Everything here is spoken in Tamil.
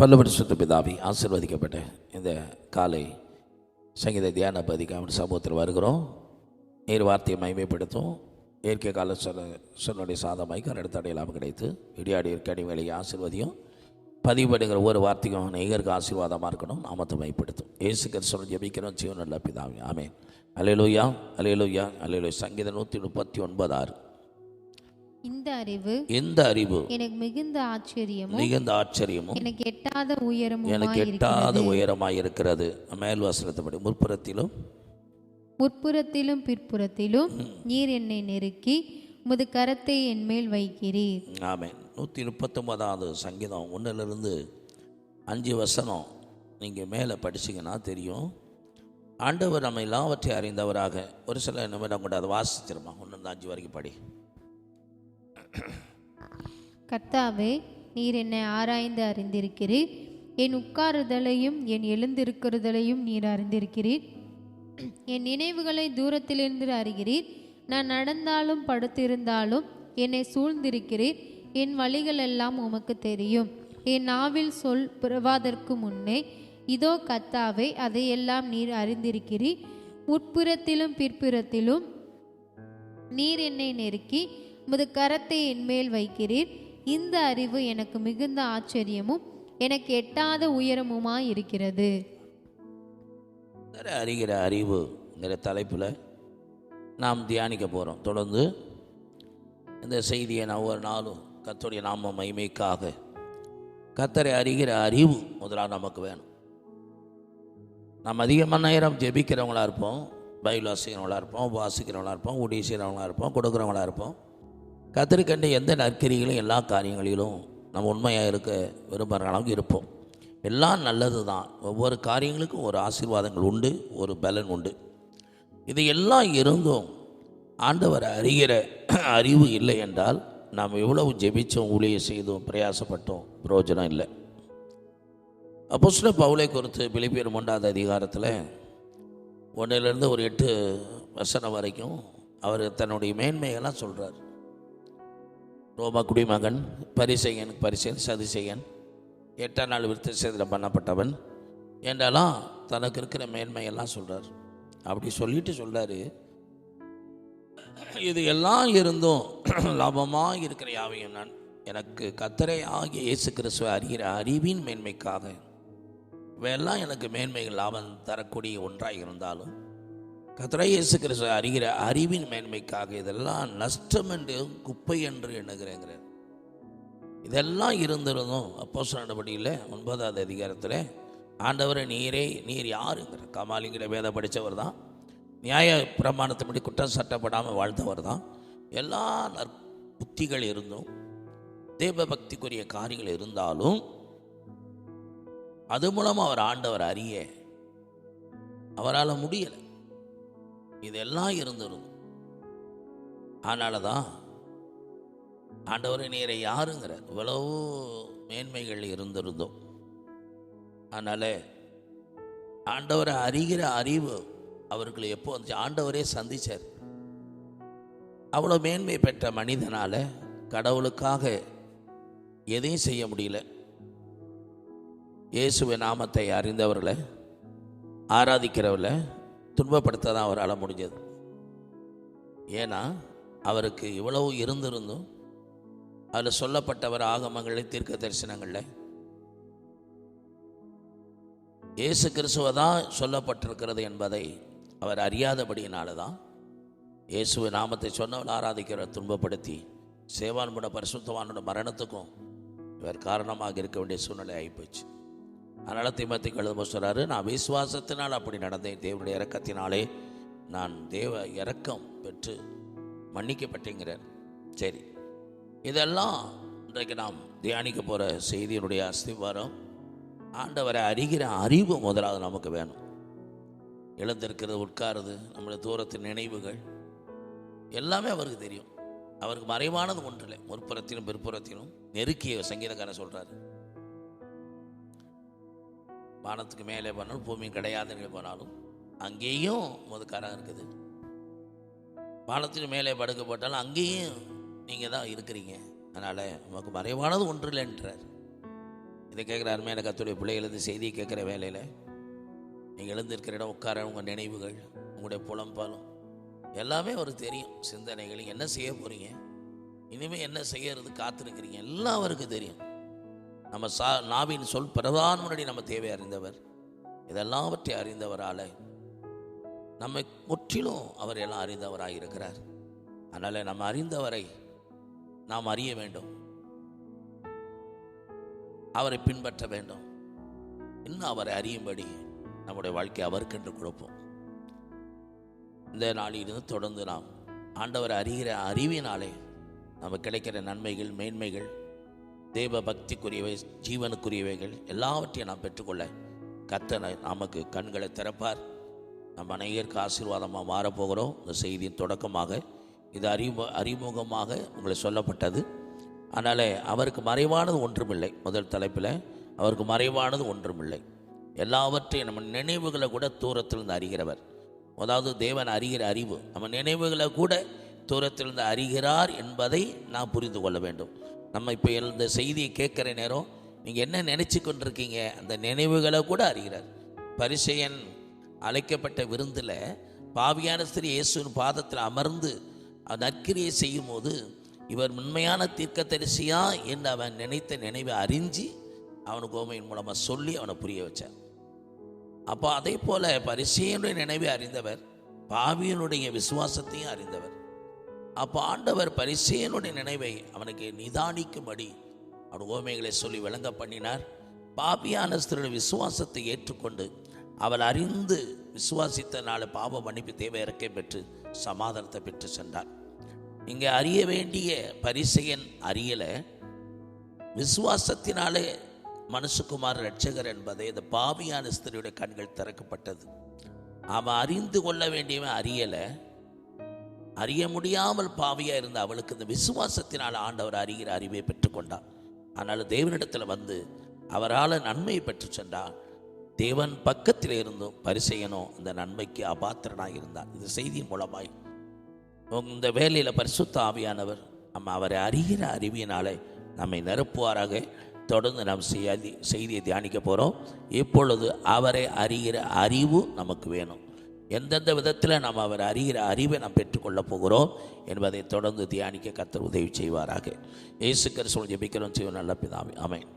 பல்லவர் சுத்த பிதாவி ஆசீர்வதிக்கப்பட்ட இந்த காலை சங்கீத தியான பதிக்காமல் சமூகத்தில் வருகிறோம். நீர் வார்த்தையை மைமைப்படுத்தும் இயற்கை கால சொன்ன சொன்னுடைய சாதமாய் கரடுத்தடை இல்லாமல் கிடைத்து இடியாடி இருக்கடி ஆசிர்வதியும். பதிவுபடுகிற ஒவ்வொரு வார்த்தையும் நெய்கருக்கு ஆசீர்வாதமாக இருக்கணும். நாமத்தை மைப்படுத்தும் ஏசு கிறிஸ்தவன் ஜெபிக்கிறோம். ஜீவன் நல்ல பிதாவி. ஆமென். அலையலூயா அலையலூயா அலையலூயா சங்கீத நூற்றி முப்பத்தி ஒன்பது ஆறு. இந்த அறிவு இந்த அறிவு எனக்கு மிகுந்த ஆச்சரியமும் மிகுந்த ஆச்சரியமும் எனக்கு எட்டாத உயரமும் எனக்கு எட்டாத உயரமாய் இருக்கிறது மேல் வசனத்தபடி முற்புறத்திலும் முற்புறத்திலும் பிற்புறத்திலும் நீர் என்னை நெருக்கி உமது கரத்தை என் மேல் வைக்கிறீர். ஆமென். நூற்றி முப்பத்தொன்பதாவது சங்கீதம் ஒன்றிலிருந்து அஞ்சு வசனம் நீங்கள் மேலே படிச்சீங்கன்னா தெரியும். ஆண்டவர் நம்ம எல்லாவற்றையும் அறிந்தவராக. ஒரு சில நிமிடம் கூட அதை வாசிச்சிருமா? ஒன்று அஞ்சு வரைக்கும் படி. கர்த்தாவே நீர் என்னை ஆராய்ந்து அறிந்திருக்கிறீர். என் உட்காருதலையும் என் எழுந்திருக்கிறதலையும் நீர் அறிந்திருக்கிறீர். என் நினைவுகளை தூரத்திலிருந்து அறிகிறீர். நான் நடந்தாலும் படுத்திருந்தாலும் என்னை சூழ்ந்திருக்கிறீர். என் வழிகள் எல்லாம் உமக்கு தெரியும். என் நாவில் சொல் பிறவாதற்கு முன்னே இதோ கத்தாவே அதையெல்லாம் நீர் அறிந்திருக்கிறீர். உட்புறத்திலும் பிற்புறத்திலும் நீர் என்னை நெருக்கி உமது கரத்தை என் மேல் வைக்கிறீர். இந்த அறிவு எனக்கு மிகுந்த ஆச்சரியமும் எனக்கு எட்டாத உயரமுமாய் இருக்கிறது. அறிகிற அறிவுங்கிற தலைப்பில் நாம் தியானிக்க போகிறோம் தொடர்ந்து இந்த செய்தியை நான் ஒரு நாளும் கத்தோடைய நாம மைமைக்காக கத்தரை அறிகிற அறிவு முதலாக நமக்கு வேணும். நாம் அதிகமான நேரம் ஜெபிக்கிறவங்களா இருப்போம் பைபிள் வாசிக்கிறவங்களாக இருப்போம் வாசிக்கிறவங்களா இருப்போம் ஊடி செய்கிறவங்களா இருப்போம் கொடுக்குறவங்களா இருப்போம். கத்திரிக்கண்ட எந்த நற்கரிகளும் எல்லா காரியங்களிலும் நம்ம உண்மையாக இருக்க விரும்புகிற அளவுக்கு இருப்போம். எல்லாம் நல்லது தான் ஒவ்வொரு காரியங்களுக்கும் ஒரு ஆசீர்வாதங்கள் உண்டு ஒரு பலன் உண்டு. இது எல்லாம் இருந்தும் ஆண்டவர் அறிகிற அறிவு இல்லை என்றால் நாம் எவ்வளவு ஜெபித்தோம் ஊழிய செய்தோம் பிரயாசப்பட்டோம் பிரயோஜனம் இல்லை. அப்போஸ்ல பவுலை குறித்து பிலிப்பியர் மூன்றாவது அதிகாரத்தில் ஒன்றிலிருந்து ஒரு எட்டு வசனம் வரைக்கும் அவர் தன்னுடைய மேன்மையெல்லாம் சொல்கிறார் ரோமா குடிமகன் பரிசெயன் பரிசெயன் சதிசெயன் எட்டாம் நாள் விருத்த சேதனம் பண்ணப்பட்டவன். என்றெல்லாம் தனக்கு இருக்கிற மேன்மையெல்லாம் சொல்கிறார் அப்படி சொல்லிட்டு சொல்கிறாரு இது எல்லாம் இருந்தும் லாபமாக இருக்கிற யாவையும் நான் எனக்கு கத்தரை ஆகிய இயேசு கிறிஸ்துவ அறிகிற அறிவின் மேன்மைக்காக. இவையெல்லாம் எனக்கு மேன்மைகள் லாபம் தரக்கூடிய ஒன்றாக இருந்தாலும் கத்ரையேசு இயேசு அறிகிற அறிவின் மேன்மைக்காக இதெல்லாம் நஷ்டம் என்று குப்பை என்று எண்ணுகிறேங்கிறார். இதெல்லாம் இருந்திருந்தும் அப்போ நடவடிக்கையில் ஒன்பதாவது அதிகாரத்தில் ஆண்டவரை நீரே நீர் யாருங்கிற கமாலிங்கிற வேத படித்தவர் தான் நியாய பிரமாணத்தின்படி குற்றம் சட்டப்படாமல் வாழ்ந்தவர் தான் எல்லா புத்திகள் இருந்தும் தேவ பக்திக்குரிய காரியங்கள் இருந்தாலும் அது மூலமாக அவர் ஆண்டவர் அறிய அவரால் முடியலை. இதெல்லாம் இருந்திருந்தும் அதனால தான் ஆண்டவரை நீரை யாருங்கிற இவ்வளவு மேன்மைகள் இருந்திருந்தோம். அதனால் ஆண்டவரை அறிகிற அறிவு அவர்களை எப்போ வந்துச்சு ஆண்டவரே சந்தித்தார் அவ்வளோ மேன்மை பெற்ற மனிதனால் கடவுளுக்காக எதையும் செய்ய முடியல. இயேசுவின் நாமத்தை அறிந்தவர்களை ஆராதிக்கிறவர்களை துன்பப்படுத்த தான் அவரால் முடிஞ்சது. ஏன்னா அவருக்கு இவ்வளவு இருந்திருந்தும் அதில் சொல்லப்பட்டவர் ஆகமங்களில் தீர்க்க தரிசனங்களில் இயேசு கிறிஸ்துவ தான் சொல்லப்பட்டிருக்கிறது என்பதை அவர் அறியாதபடியினால தான் இயேசு நாமத்தை சொன்னவன் ஆராதிக்கிற துன்பப்படுத்தி சேவான்புட பரிசுத்தவானோட மரணத்துக்கும் இவர் காரணமாக இருக்க வேண்டிய சூழ்நிலை ஆகிப்போச்சு. அதனால் திமத்தி கழுதும சொல்கிறாரு நான் விசுவாசத்தினால் அப்படி நடந்தேன். தேவனுடைய இறக்கத்தினாலே நான் தேவ இறக்கம் பெற்று மன்னிக்கப்பட்டேங்கிறார். சரி. இதெல்லாம் இன்றைக்கு நாம் தியானிக்க போகிற செய்தியினுடைய அஸ்திவாரம். ஆண்டவரை அறிகிற அறிவு முதலாவது நமக்கு வேணும். எழுந்திருக்கிறது உட்காருது நம்மளுடைய தூரத்தின் நினைவுகள் எல்லாமே அவருக்கு தெரியும். அவருக்கு மறைவானது ஒன்றில்லை. முற்புறத்திலும் பிற்புறத்திலும் நெருக்கிய சங்கீதக்காரன் சொல்கிறாரு வானத்துக்கு மேலே போனாலும் பூமி கிடையாதுன்னு போனாலும் அங்கேயும் முதுக்காரம் இருக்குது. வானத்துக்கு மேலே படுக்க போட்டாலும் அங்கேயும் நீங்கள் தான் இருக்கிறீங்க. அதனால் நமக்கு மறைவானது ஒன்று இல்லைன்றார் இதை கேட்குற அருமையான கத்துடைய பிள்ளைகளது செய்தி செய்தியை கேட்குற வேலையில் நீங்கள் எழுந்திருக்கிற இடம் உட்கார உங்கள் நினைவுகள் உங்களுடைய புலம்பாலும் எல்லாமே அவருக்கு தெரியும். சிந்தனைகள் என்ன செய்ய போகிறீங்க இனிமேல் என்ன செய்யறது காத்திருக்கிறீங்க? எல்லாம் அவருக்கு தெரியும். நம்ம சா நாவின் சொல் பிரதான் முன்னாடி நம்ம தேவை அறிந்தவர். இதெல்லாவற்றை அறிந்தவரால் நம்மை முற்றிலும் அவர் எல்லாம் அறிந்தவராக இருக்கிறார். அதனால் நம்ம அறிந்தவரை நாம் அறிய வேண்டும். அவரை பின்பற்ற வேண்டும். இன்னும் அவரை அறியும்படி நம்முடைய வாழ்க்கை அவருக்கென்று கொடுப்போம். இந்த நாளிலிருந்து தொடர்ந்து நாம் ஆண்டவரை அறிகிற அறிவினாலே நமக்கு கிடைக்கிற நன்மைகள் மேன்மைகள் தேவ பக்திக்குரியவை ஜீவனுக்குரியவைகள் எல்லாவற்றையும் நாம் பெற்றுக்கொள்ள கத்தனை நமக்கு கண்களை திறப்பார். நம்ம அனைவருக்கு ஆசீர்வாதமாக மாறப்போகிறோம். இந்த செய்தியின் தொடக்கமாக இது அறிமுக அறிமுகமாக உங்களுக்கு சொல்லப்பட்டது. அதனால் அவருக்கு மறைவானது ஒன்றுமில்லை. முதல் தலைப்பில் அவருக்கு மறைவானது ஒன்றுமில்லை. எல்லாவற்றையும் நம்ம நினைவுகளை கூட தூரத்திலிருந்து அறிகிறவர். அதாவது தேவன் அறிகிற அறிவு. நம்ம நினைவுகளை கூட தூரத்திலிருந்து அறிகிறார் என்பதை நாம் புரிந்து கொள்ள வேண்டும். நம்ம இப்போ இந்த செய்தியை கேட்குற நேரம் நீங்கள் என்ன நினச்சி கொண்டிருக்கீங்க? அந்த நினைவுகளை கூட அறிகிறார். பரிசையன் அழைக்கப்பட்ட விருந்தில் பாவியான ஸ்திரீ இயேசுவின் பாதத்தில் அமர்ந்து நற்கிரியை செய்யும் போது இவர் உண்மையான தீர்க்கதரிசியா என்று அவன் நினைத்த நினைவை அறிஞ்சு அவனுக்கு கோமையின் மூலமாக சொல்லி அவனை புரிய வச்சார். அப்போ அதே போல பரிசையனுடைய நினைவை அறிந்தவர் பாவியனுடைய விசுவாசத்தையும் அறிந்தவர். அப்போ ஆண்டவர் பரிசேனுடைய நினைவை அவனுக்கு நிதானிக்கும்படி அவன் ஓமைகளை சொல்லி விளங்க பண்ணினார். பாபியான ஸ்திரீ விசுவாசத்தை ஏற்றுக்கொண்டு அவள் அறிந்து விசுவாசித்தனால பாவ மன்னிப்பு தேவை இறக்கை பெற்று சமாதானத்தை பெற்று சென்றார் இங்கே அறிய வேண்டிய பரிசையன் அறியலை. விசுவாசத்தினாலே மனுஷகுமார் ரட்சகர் என்பதை இந்த பாவியான ஸ்திரியுடைய கண்கள் திறக்கப்பட்டது. அவன் அறிந்து கொள்ள வேண்டியவன் அறியலை. அறிய முடியாமல் பாவியாக இருந்த அவளுக்கு இந்த விசுவாசத்தினால் ஆண்டவர் அறிகிற அறிவை பெற்றுக்கொண்டான் ஆனால் தேவனிடத்தில் வந்து அவரால் நன்மையை பெற்று சென்றான். தேவன் பக்கத்தில் இருந்தும் பரிசெயனும் இந்த நன்மைக்கு அபாத்திரனாக இருந்தான் இந்த செய்தியின் மூலமாய் இந்த வேலையில் பரிசுத்த ஆவியானவர் நம்ம அவரை அறிகிற அறிவியினாலே நம்மை நிரப்புவாராக. தொடர்ந்து நாம் செய்தி செய்தியை தியானிக்க போகிறோம் இப்பொழுது அவரை அறிகிற அறிவு நமக்கு வேணும். எந்தெந்த விதத்தில் நாம் அவர் அறிகிற அறிவை நாம் பெற்றுக்கொள்ளப் போகிறோம் என்பதை தொடர்ந்து தியானிக்க கத்தர் உதவி செய்வாராக. இயேசு கிறிஸ்துவ ஜெபிக்கிறோம். செய்வோம் நல்ல பிதாவே. அமேன்